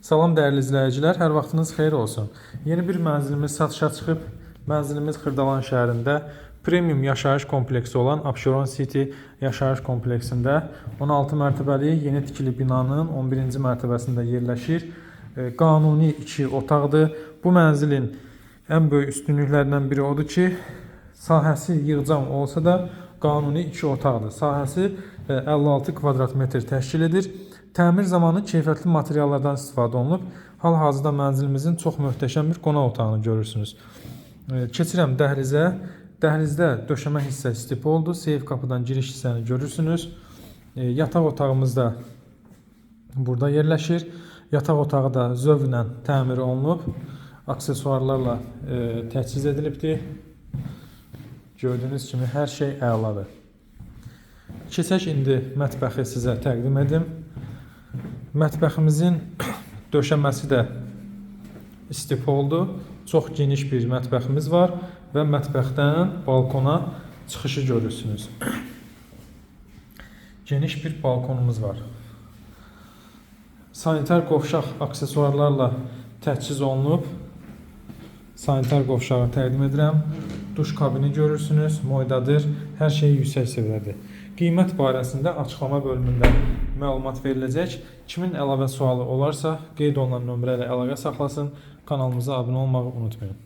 Salam dəyərli izləyicilər, hər vaxtınız xeyir olsun. Yeni bir mənzilimiz satışa çıxıb. Mənzilimiz Xırdalan şəhərində premium yaşayış kompleksi olan Abşeron City yaşayış kompleksində 16 mərtəbəli yeni tikili binanın 11-ci mərtəbəsində yerləşir. E, Qanuni 2 otaqdır. Bu mənzilin ən böyük üstünlüklərindən biri odur ki, sahəsi yığcam olsa da qanuni 2 otaqdır. Sahəsi 56 kvadrat metr təşkil edir. Təmir zamanı keyfiyyətli materiallardan istifadə olunub. Hal-hazırda mənzilimizin çox möhtəşəm bir qonaq otağını görürsünüz. E, Keçirəm dəhlizə. Dəhlizdə döşəmə hissəsi tip oldu. Seyf qapıdan giriş hissəni görürsünüz. E, Yataq otağımız da burada yerləşir. Yataq otağı da zövqlə təmir olunub. Aksesuarlarla e, təchiz edilibdir. Gördüyünüz kimi hər şey əladır. Keçək indi mətbəxi sizə təqdim edim. Mətbəximizin döşəməsi də istif oldu. Çox geniş bir mətbəximiz var və mətbəxdən balkona çıxışı görürsünüz. Geniş bir balkonumuz var. Sanitar qovşaq aksesuarlarla təchiz olunub. Sanitar qovşağı təqdim edirəm. Duş kabini görürsünüz, moydadır. Hər şey yüksək səviyyədir. Qiymət barəsində açıqlama bölümündə məlumat veriləcək. Kimin əlavə sualı olarsa, qeyd olunan nömrə ilə əlaqə saxlasın. Kanalımıza abunə olmağı unutmayın.